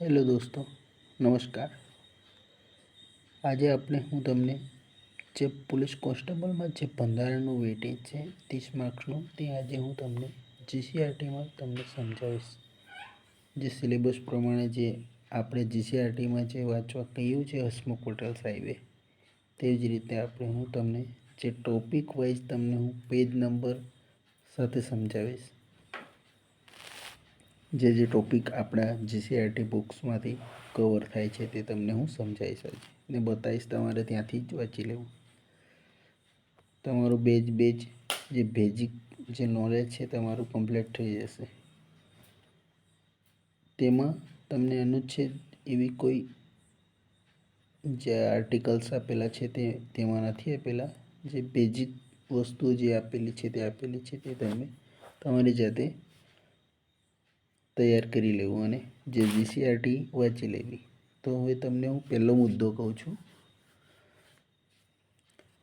Hello દોસ્તો, નમસ્કાર. આજે આપણે હું તમને જે પોલીસ કોન્સ્ટેબલમાં જે બંધારણનું વેટેજ છે ત્રીસ માર્ક્સનું, તે આજે હું તમને જીસીઆરટીમાં તમને સમજાવીશ. જે સિલેબસ પ્રમાણે જે આપણે જીસીઆરટીમાં જે વાંચવા કહ્યું છે હસમુખ પટેલ સાહેબે તેવી જ રીતે આપણે હું તમને જે ટોપિક વાઇઝ તમને હું પેજ નંબર સાથે સમજાવીશ. જે જે ટોપિક આપણા જીસીઆરટી બુક્સમાંથી કવર થાય છે તે તમને હું સમજાવીશ ને બતાવીશ તમારે ત્યાંથી જ વાંચી લેવું. તમારું બેજ બેજ જે બેઝિક જે નોલેજ છે તમારું કમ્પ્લીટ થઈ જશે. તેમાં તમને અનુચ્છેદ એવી કોઈ જે આર્ટિકલ્સ આપેલા છે તે તેમાં નથી આપેલા જે બેઝિક વસ્તુઓ જે આપેલી છે તે આપેલી છે તે તમે તમારી જાતે તૈયાર કરી લેવું અને જે જીસીઆરટી વાંચી લેવી. તો હવે તમને હું પહેલો મુદ્દો કહું છું.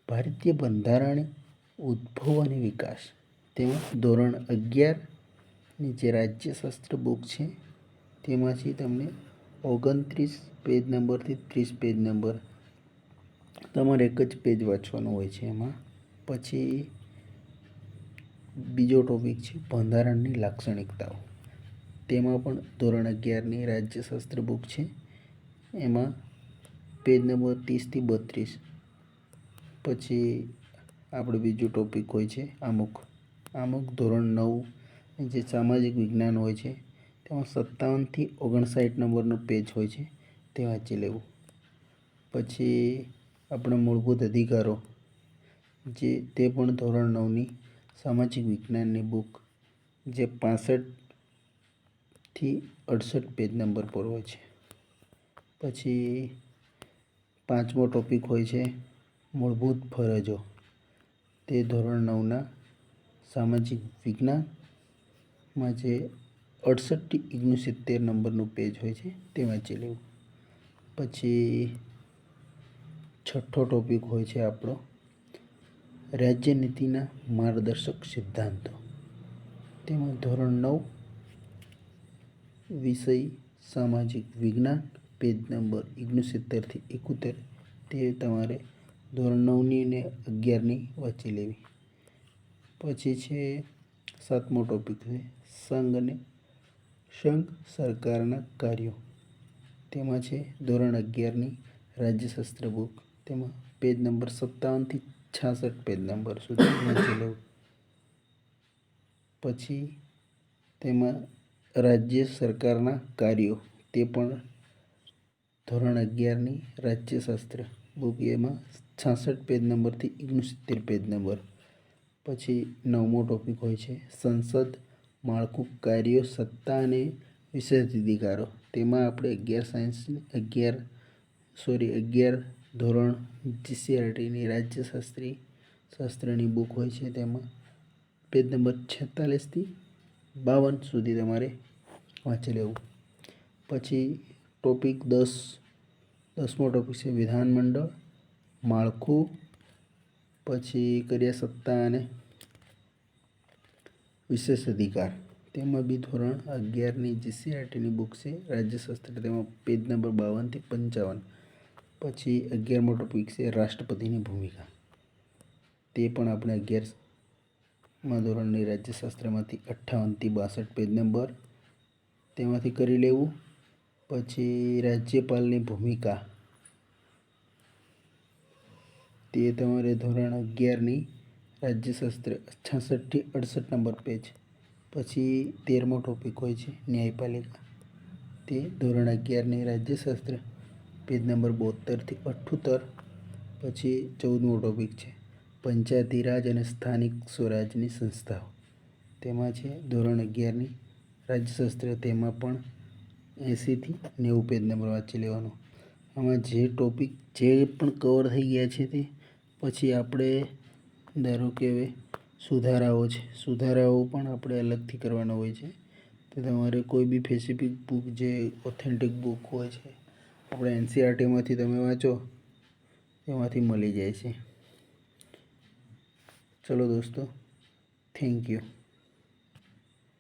ભારતીય બંધારણ, ઉદ્ભવ અને વિકાસ. તેમાં ધોરણ અગિયારની જે રાજ્યશાસ્ત્ર બુક છે, તેમાંથી તમને ઓગણત્રીસ પેજ નંબરથી ત્રીસ પેજ નંબર તમારે એક જ પેજ વાંચવાનું હોય છે એમાં. પછી બીજો ટોપિક છે, બંધારણની લાક્ષણિકતાઓ. તેમાં પણ ધોરણ અગિયારની રાજ્યશાસ્ત્ર બુક છે. એમાં પેજ નંબર ત્રીસથી બત્રીસ. પછી આપણો બીજું ટોપિક હોય છે અમુક અમુક ધોરણ નવ, જે સામાજિક વિજ્ઞાન હોય છે, તેમાં સત્તાવનથી ઓગણસાઠ નંબરનો પેજ હોય છે, તે વાંચી લેવું. પછી આપણા મૂળભૂત અધિકારો, જે તે પણ ધોરણ નવની સામાજિક વિજ્ઞાનની બુક, જે પાસઠથી અડસઠ પેજ નંબર પર હોય છે. પછી પાંચમો ટોપિક હોય છે મૂળભૂત ફરજો. તે ધોરણ નવના સામાજિક વિજ્ઞાનમાં જે અડસઠથી ઓગણસિત્તેર નંબરનું પેજ હોય છે તે વાંચી લેવું. પછી છઠ્ઠો ટોપિક હોય છે આપણો રાજ્યનીતિના માર્ગદર્શક સિદ્ધાંતો. તેમાં ધોરણ નવ વિષય સામાજિક વિજ્ઞાન, પેજ નંબર ઓગણસિત્તેરથી એકોતેર. તે તમારે ધોરણ નવની અને અગિયારની વાંચી લેવી. પછી છે સાતમો ટોપિક છે સંઘ અને સંઘ સરકારના કાર્યો. તેમાં છે ધોરણ અગિયારની રાજ્યશાસ્ત્ર બુક તેમાં પેજ નંબર સત્તાવનથી છાસઠ પેજ નંબર સુધી વાંચી લઉં પછી તેમાં રાજ્ય સરકારના કાર્યો, તે પણ ધોરણ અગિયારની રાજ્યશાસ્ત્ર બુક એમાં છાસઠ પેજ નંબરથી ઓગણસિત્તેર પેજ નંબર પછી નવમો ટોપિક હોય છે, સંસદ, માળખું, કાર્યો, સત્તા અને વિશેષાધિકારો. તેમાં આપણે અગિયાર સાયન્સ અગિયાર સોરી અગિયાર ધોરણ જીસીઆરટીની રાજ્યશાસ્ત્રી, શાસ્ત્રની બુક હોય છે તેમાં. પેજ નંબર છેતાલીસથી બાવન સુધી તમારે વાંચી લેવું. પછી ટોપિક દસ, દસમો ટોપિક છે વિધાનમંડળ માળખું, પછી કર્યા સત્તા અને વિશેષ અધિકાર તેમાં બી ધોરણ અગિયારની જીસીઆરટીની બુક છે, રાજ્યશાસ્ત્ર તેમાં પેજ નંબર બાવનથી પંચાવન. પછી અગિયારમો ટોપિક છે રાષ્ટ્રપતિની ભૂમિકા. તે પણ આપણે અગિયારમાં ધોરણની રાજ્યશાસ્ત્રમાંથી અઠ્ઠાવનથી બાસઠ પેજ નંબર. તેમાંથી કરી લેવું. પછી રાજ્યપાલની ભૂમિકા. તે તમારે ધોરણ અગિયારની રાજ્યશાસ્ત્ર છાસઠથી અડસઠ નંબર પેજ પછી તેરમો ટોપિક હોય છે, ન્યાયપાલિકા. તે ધોરણ અગિયારની રાજ્યશાસ્ત્ર, પેજ નંબર બોતેરથી અઠ્ઠોતર. પછી ચૌદમો ટોપિક છે. પંચાયતી રાજ અને સ્થાનિક સ્વરાજની સંસ્થાઓ. તેમાં છે ધોરણ અગિયારની રાજ્યશાસ્ત્ર, તેમાં પણ એંસીથી નેવું પેજ નંબર વાંચી લેવાનો. આમાં જે ટોપિક, જે પણ કવર થઈ ગયા છે તે, પછી આપણે ધારો કે સુધારાઓ છે. સુધારાઓ પણ આપણે અલગથી કરવાના હોય છે. તો તમારે કોઈ બી સ્પેસિફિક બુક જે ઓથેન્ટિક બુક હોય છે, આપણે એનસીઆરટીમાંથી તમે વાંચો, એમાંથી મળી જાય છે. Saludos tú. Thank you.